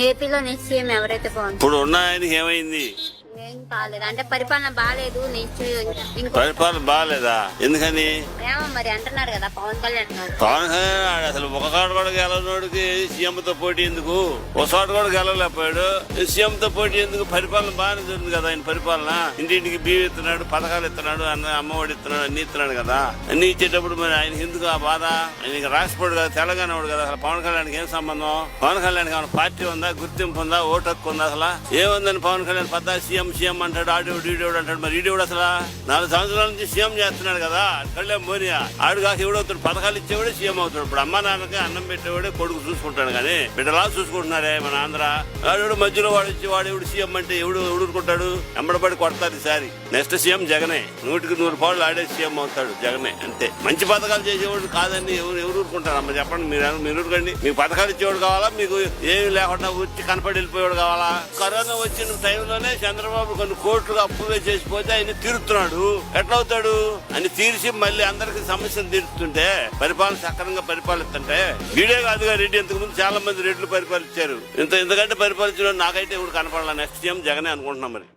ఏపీలో నిశ్చయం ఎవరైతే బాగుంది ఇప్పుడు ఉన్న ఏమైంది? ఏం అంటే పరిపాలన బాగాలేదు పరిపాలన బాగాలేదా ఎందుకని? ఏమో మరి అంటున్నారు కదా పవన్ కళ్యాణ్ గారు. పవన్ కళ్యాణ్ అసలు ఒక కాడ కూడా గెలవనోడికి సీఎం తో పోటీ ఎందుకు? ఒక చోట కూడా గెలవలేకపోయాడు. సీఎం తో పోటీ ఎందుకు? పరిపాలన బాగానే జరుగుతుంది కదా ఆయన పరిపాలన. ఇంటింటికి బియ్యం ఇస్తున్నాడు పథకాలు ఇస్తున్నాడు అన్న అమ్మఒడి ఇస్తున్నాడు అన్ని ఇస్తున్నాడు కదా. అన్ని ఇచ్చేటప్పుడు మరి ఆయన ఎందుకు ఆ బాధ? ఆయనకి రాష్ట్రపతి కదా తెలంగాణ వాడు కదా. అసలు పవన్ కళ్యాణ్కి ఏం సంబంధం? పవన్ కళ్యాణ్ ఏమైనా పార్టీ ఉందా? గుర్తింపు ఉందా? ఓటు హక్కు ఉందా అసలు? ఏముందని పవన్ కళ్యాణ్ పద్దా సీఎం సీఎం అంటాడు ఆడేవుడు ఈడేవుడు అంటాడు మరి ఈడేవుడు అసలు? నాలుగు సంవత్సరాల నుంచి సీఎం చేస్తున్నాడు కదా కళ్యాణ్ మోనియా. ఆడు కాక ఎవడవుతాడు పథకాలు ఇచ్చేవాడే సీఎం అవుతాడు. ఇప్పుడు అమ్మ నాన్నకి అన్నం పెట్టేవాడే కొడుకు చూసుకుంటాడు కానీ బిడ్డలా చూసుకుంటున్నారే మన ఆంధ్ర? ఆడు మధ్యలో వాడు వచ్చి వాడు ఎవడు సీఎం అంటే ఎవడు ఎవడుకుంటాడు ఎంబడబడి కొడతారు ఈసారి. నెక్స్ట్ సీఎం జగనే. నూటికి నూరు పాళ్ళు ఆడే సీఎం అవుతాడు జగనే అంతే. మంచి పథకాలు చేసేవాడు కాదని ఎవరు ఎవరు ఊరుకుంటారు? అమ్మ చెప్పండి మీరు మీరు ఊరుకోండి. మీకు పథకాలు ఇచ్చేవాడు కావాలా? మీకు ఏమి లేకుండా వచ్చి కనపడి వెళ్ళిపోయాడు కావాలా? కరోనా వచ్చిన టైంలోనే చంద్రబాబు కొన్ని కోట్లు అప్పులు చేసిపోతే ఆయన తీరుతున్నాడు. ఎట్లవుతాడు? అని తీర్చి మళ్ళీ అందరికి సమస్యలు తీరుతుంటే పరిపాలన సక్రమంగా పరిపాలిస్తుంటే వీడే కాదుగా రెడ్డి ఇంతకు ముందు చాలా మంది రెడ్లు పరిపాలించారు. ఇంత ఇంతకంటే పరిపాలించడం నాకైతే ఇప్పుడు కనపడాల. నెక్స్ట్ సీఎం జగనే అనుకుంటున్నాం మరి.